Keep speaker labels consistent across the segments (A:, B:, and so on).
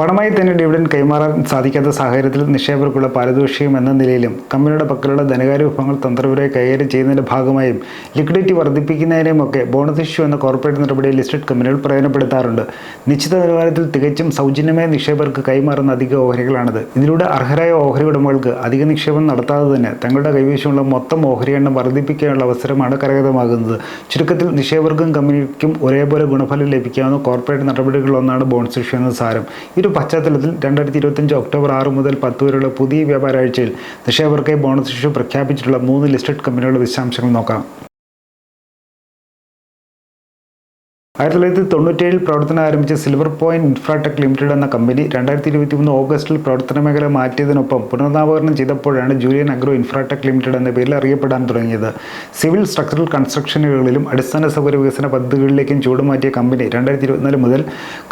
A: പണമായി തന്നെ ഡിവിഡൻ കൈമാറാൻ സാധിക്കാത്ത സാഹചര്യത്തിൽ നിക്ഷേപകർക്കുള്ള പാരിതോഷികം എന്ന നിലയിലും കമ്പനിയുടെ പക്കലുള്ള ധനകാര്യ വിഭവങ്ങൾ തന്ത്രപരമായി കൈകാര്യം ചെയ്യുന്നതിന്റെ ഭാഗമായും ലിക്വിഡിറ്റി വർദ്ധിപ്പിക്കുന്നതിനെയുമൊക്കെ ബോണസ് ഇഷ്യൂ എന്ന കോർപ്പറേറ്റ് നടപടിയെ ലിസ്റ്റഡ് കമ്പനികൾ പ്രയോജനപ്പെടുത്താറുണ്ട്. നിശ്ചിത നിലവാരത്തിൽ തികച്ചും സൗജന്യമായ നിക്ഷേപകർക്ക് കൈമാറുന്ന അധിക ഓഹരികളാണിത്. ഇതിലൂടെ അർഹരായ ഓഹരി ഉടമകൾക്ക് അധിക നിക്ഷേപം നടത്താതെ തന്നെ തങ്ങളുടെ കൈവശമുള്ള മൊത്തം ഓഹരി എണ്ണം വർദ്ധിപ്പിക്കാനുള്ള അവസരമാണ് കരകതമാകുന്നത് ചുരുക്കത്തിൽ നിക്ഷേപകർക്കും കമ്പനിക്കും ഒരേപോലെ ഗുണഫലം ലഭിക്കാവുന്ന കോർപ്പറേറ്റ് നടപടികളിലൊന്നാണ് ബോൺസ് ഇഷ്യൂ എന്ന സാരം. ഒരു പശ്ചാത്തലത്തിൽ രണ്ടായിരത്തി ഇരുപത്തഞ്ച് ഒക്ടോബർ ആറ് മുതൽ പത്ത് വരെയുള്ള പുതിയ വ്യാപാരാഴ്ചയിൽ നിക്ഷേപകർക്കായി ബോണസ് ഇഷ്യൂ പ്രഖ്യാപിച്ചിട്ടുള്ള മൂന്ന് ലിസ്റ്റഡ് കമ്പനികളുടെ വിശദാംശങ്ങൾ നോക്കാം. ആയിരത്തി തൊള്ളായിരത്തി തൊണ്ണൂറ്റേഴിൽ പ്രവർത്തനം ആരംഭിച്ച സിൽവർ പോയിന്റ് ഇൻഫ്രാടെക് ലിമിറ്റഡ് എന്ന കമ്പനി രണ്ടായിരത്തി ഇരുപത്തി മൂന്ന് ഓഗസ്റ്റിൽ പ്രവർത്തന മേഖല മാറ്റിയതിനൊപ്പം പുനർനാമകരണം ചെയ്തപ്പോഴാണ് ജൂലിയൻ അഗ്രോ ഇൻഫ്രാടെക് ലിമിറ്റഡ് എന്ന പേരിൽ അറിയപ്പെടാൻ തുടങ്ങിയത്. സിവിൽ സ്ട്രക്ചറൽ കൺസ്ട്രക്ഷനുകളിലും അടിസ്ഥാന സൗകര്യ വികസന പദ്ധതികളിലേക്കും ചൂടുമാറ്റിയ കമ്പനി രണ്ടായിരത്തി ഇരുപത്തിനാല് മുതൽ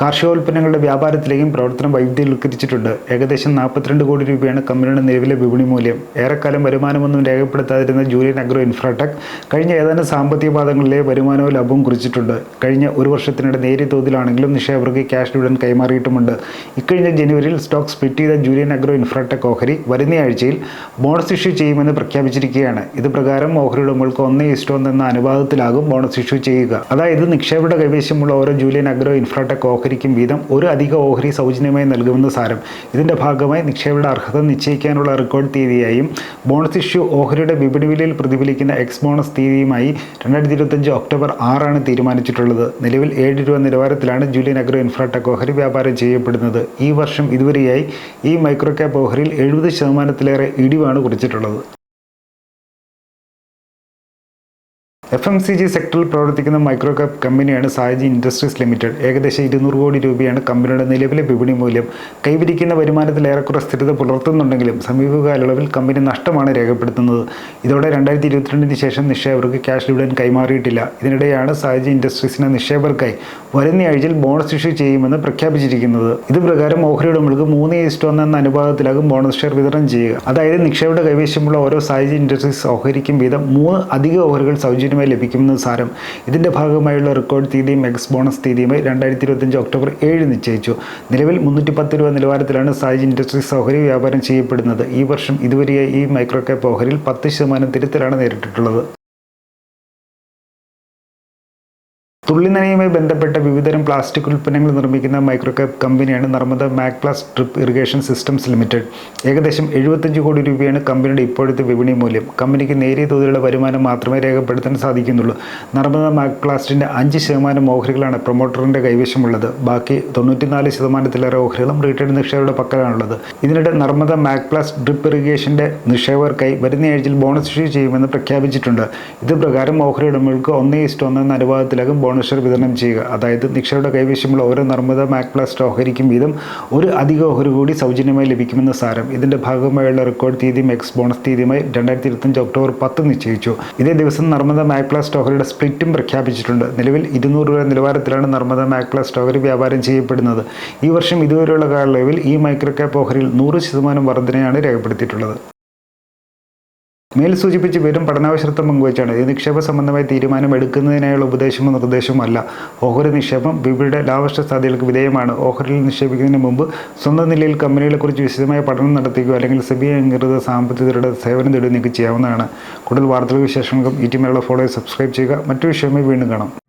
A: കാർഷികോൽപ്പന്നങ്ങളുടെ വ്യാപാരത്തിലേക്കും പ്രവർത്തനം വൈവിധ്യവൽക്കരിച്ചിട്ടുണ്ട്. ഏകദേശം നാൽപ്പത്തിരണ്ട് കോടി രൂപയാണ് കമ്പനിയുടെ നിലവിലെ വിപണി മൂല്യം. ഏറെക്കാലം വരുമാനമൊന്നും രേഖപ്പെടുത്താതിരുന്ന ജൂലിയൻ അഗ്രോ ഇൻഫ്രാടെക് കഴിഞ്ഞ ഏതാനും സാമ്പത്തിക പാദങ്ങളിലെ വരുമാനവും ലാഭവും കുറിച്ചിട്ടുണ്ട്. കഴിഞ്ഞ ഒരു വർഷത്തിനിടെ നേരിയ തോതിലാണെങ്കിലും നിക്ഷേപകർക്ക് ക്യാഷ് ഡിവിഡൻ കൈമാറിയിട്ടുമുണ്ട്. ഇക്കഴിഞ്ഞ ജനുവരിയിൽ സ്റ്റോക്ക് സ്പ്ലിറ്റ് ചെയ്ത ജൂലിയൻ അഗ്രോ ഇൻഫ്രാടെക് ഓഹരി വരുന്ന ആഴ്ചയിൽ ബോണസ് ഇഷ്യൂ ചെയ്യുമെന്ന് പ്രഖ്യാപിച്ചിരിക്കുകയാണ്. ഇത് പ്രകാരം ഓഹരി ഉടമകൾക്ക് ഒന്നേ ഇഷ്ടം എന്ന അനുപാതത്തിലാകും ബോണസ് ഇഷ്യൂ ചെയ്യുക. അതായത് നിക്ഷേപയുടെ കൈവശമുള്ള ഓരോ ജൂലിയൻ അഗ്രോ ഇൻഫ്രാടെക് ഓഹരിക്കും വീതം ഒരു അധിക ഓഹരി സൗജന്യമായി നൽകുമെന്ന് സാരം. ഇതിന്റെ ഭാഗമായി നിക്ഷേപയുടെ അർഹത നിശ്ചയിക്കാനുള്ള റെക്കോർഡ് തീയതിയായും ബോണസ് ഇഷ്യൂ ഓഹരിയുടെ വിപണി വിലയിൽ പ്രതിഫലിക്കുന്ന എക്സ് ബോണസ് തീയതിയുമായി രണ്ടായിരത്തി ഇരുപത്തഞ്ച് ഒക്ടോബർ ആറാണ് തീരുമാനിച്ചിട്ടുള്ളത്. നിലവിൽ ഏഴ് രൂപ നിലവാരത്തിലാണ് ജൂലിയൻ അഗ്രോ ഇൻഫ്രാടെക് ഓഹരി വ്യാപാരം ചെയ്യപ്പെടുന്നത്. ഈ വർഷം ഇതുവരെയായി ഈ മൈക്രോ ക്യാപ് ഓഹരിയിൽ എഴുപത് ശതമാനത്തിലേറെ ഇടിവാണ് കുറിച്ചിട്ടുള്ളത്. എഫ് എം സി ജി സെക്ടറിൽ പ്രവർത്തിക്കുന്ന മൈക്രോ കമ്പനിയാണ് സായജി ഇൻഡസ്ട്രീസ് ലിമിറ്റഡ്. ഏകദേശം ഇരുന്നൂറ് കോടി രൂപയാണ് കമ്പനിയുടെ നിലവിലെ വിപണി മൂല്യം. കൈവരിക്കുന്ന വരുമാനത്തിൽ ഏറെക്കുറെ സ്ഥിരത പുലർത്തുന്നുണ്ടെങ്കിലും സമീപകാലയളവിൽ കമ്പനി നഷ്ടമാണ് രേഖപ്പെടുത്തുന്നത്. ഇതോടെ രണ്ടായിരത്തി ഇരുപത്തിരണ്ടിന് ശേഷം നിക്ഷേപകർക്ക് ക്യാഷ് ഡിവിഡൻ കൈമാറിയിട്ടില്ല. ഇതിനിടെയാണ് സായജി ഇൻഡസ്ട്രീസിന് നിക്ഷേപകർക്കായി വരുന്ന ആഴ്ചയിൽ ബോണസ് ഇഷ്യൂ ചെയ്യുമെന്ന് പ്രഖ്യാപിച്ചിരിക്കുന്നത്. ഇത് പ്രകാരം ഓഹരി ഉടമകൾക്ക് മൂന്ന് ഈസ്റ്റ് ഒന്ന് എന്ന അനുപാതത്തിലാകും ബോണസ് ഷെയർ വിതരണം ചെയ്യുക. അതായത് നിക്ഷേപയുടെ കൈവശമുള്ള ഓരോ സായജി ഇൻഡസ്ട്രീസ് ഓഹരിക്കും വീതം മൂന്ന് അധിക ഓഹരികൾ സൗജന്യമായി ലഭിക്കുമെന്ന് സാരം. ഇതിന്റെ ഭാഗമായുള്ള റെക്കോർഡ് തീയതിയും എക്സ് ബോണസ് തീയതിയുമായി രണ്ടായിരത്തി ഇരുപത്തഞ്ച് ഒക്ടോബർ ഏഴ് നിശ്ചയിച്ചു. നിലവിൽ മുന്നൂറ്റി പത്ത് രൂപ നിലവാരത്തിലാണ് സായി ഇൻഡസ്ട്രീസ് ഓഹരി വ്യാപാരം ചെയ്യപ്പെടുന്നത്. ഈ വർഷം ഇതുവരെയായി ഈ മൈക്രോ ക്യാപ്പ് ഓഹരിയിൽ പത്ത് ശതമാനം തിരുത്തലാണ് നേരിട്ടിട്ടുള്ളത്. തുള്ളിനനയുമായി ബന്ധപ്പെട്ട വിവിധതരം പ്ലാസ്റ്റിക് ഉൽപ്പന്നങ്ങൾ നിർമ്മിക്കുന്ന മൈക്രോകാപ്പ് കമ്പനിയാണ് Narmada Macplas Drip Irrigation Systems Limited. ഏകദേശം എഴുപത്തഞ്ച് കോടി രൂപയാണ് കമ്പനിയുടെ ഇപ്പോഴത്തെ വിപണി മൂല്യം. കമ്പനിക്ക് നേരിയ തോതിലുള്ള വരുമാനം മാത്രമേ രേഖപ്പെടുത്താൻ സാധിക്കുന്നുള്ളൂ. നർമ്മദ മാക്പ്ലാസ്റ്റിന്റെ അഞ്ച് ശതമാനം ഓഹരികളാണ് പ്രൊമോട്ടറിന്റെ കൈവശമുള്ളത്. ബാക്കി തൊണ്ണൂറ്റിനാല് ശതമാനത്തിലേറെ ഓഹരികളും റീറ്റെയിൽ നിക്ഷേപയുടെ പക്കലാണുള്ളത്. ഇതിനിടെ നർമ്മദ മാക്പ്ലാസ് ഡ്രിപ്പ് ഇറിഗേഷന്റെ നിക്ഷേപകർക്കായി വരുന്ന ആഴ്ചയിൽ ബോണസ് ഇഷ്യൂ ചെയ്യുമെന്ന് പ്രഖ്യാപിച്ചിട്ടുണ്ട്. ഇത് പ്രകാരം ഓഹരി ഉടമകൾക്ക് ഒന്ന് ഇഷ്ടം ഒന്നെന്ന അനുപാതത്തിലാകും ബോണസ് ഷെയർ വിതരണം ചെയ്യുക. അതായത് നിക്ഷയുടെ കൈവശമുള്ള ഓരോ നർമ്മദ മാക്പ്ലാസ്റ്റ് ഓഹരിക്കും വീതം ഒരു അധിക ഓഹരി കൂടി സൗജന്യമായി ലഭിക്കുമെന്ന് സാരം. ഇതിന്റെ ഭാഗമായുള്ള റെക്കോർഡ് തീയതിയും എക്സ് ബോണസ് തീയതിയുമായി രണ്ടായിരത്തി ഇരുപത്തഞ്ച് ഒക്ടോബർ പത്ത് നിശ്ചയിച്ചു. ഇതേ ദിവസം നർമ്മദ മാക്പ്ലാസ്റ്റ് ഓഹരിയുടെ സ്പ്ലിറ്റും പ്രഖ്യാപിച്ചിട്ടുണ്ട്. നിലവിൽ ഇരുന്നൂറ് രൂപ നിലവാരത്തിലാണ് നർമ്മദ മാക്പ്ലാസ്റ്റ് ഓഹരി വ്യാപാരം ചെയ്യപ്പെടുന്നത്. ഈ വർഷം ഇതുവരെയുള്ള കാലയളവിൽ ഈ മൈക്രോ ക്യാപ്പ് ഓഹരിയിൽ നൂറ് ശതമാനം വർധനയാണ് രേഖപ്പെടുത്തിയിട്ടുള്ളത്. മേൽ സൂചിപ്പിച്ച് വെറും പഠനാവശ്യത്വം പങ്കുവച്ചാണ്. ഇത് നിക്ഷേപ സംബന്ധമായ തീരുമാനം എടുക്കുന്നതിനായുള്ള ഉപദേശമോ നിർദ്ദേശമോ അല്ല. ഓഹരി നിക്ഷേപം വിപണിയുടെ ലാഭഷ്ട സാധ്യതകൾക്ക് വിധേയമാണ്. ഓഹരിയിൽ നിക്ഷേപിക്കുന്നതിന് മുമ്പ് സ്വന്തം നിലയിൽ കമ്പനികളെക്കുറിച്ച് വിശദമായ പഠനം നടത്തുകയോ അല്ലെങ്കിൽ സെബി അംഗീകൃത സാമ്പത്തികരുടെ സേവനം തേടുകയോ നിങ്ങൾക്ക് ചെയ്യാവുന്നതാണ്. കൂടുതൽ വാർത്തകൾ വിശേഷങ്ങൾക്കും ഈ ടീമിലുള്ള ഫോളോ സബ്സ്ക്രൈബ് ചെയ്യുക. മറ്റു വിഷയമായി വീണ്ടും കാണാം.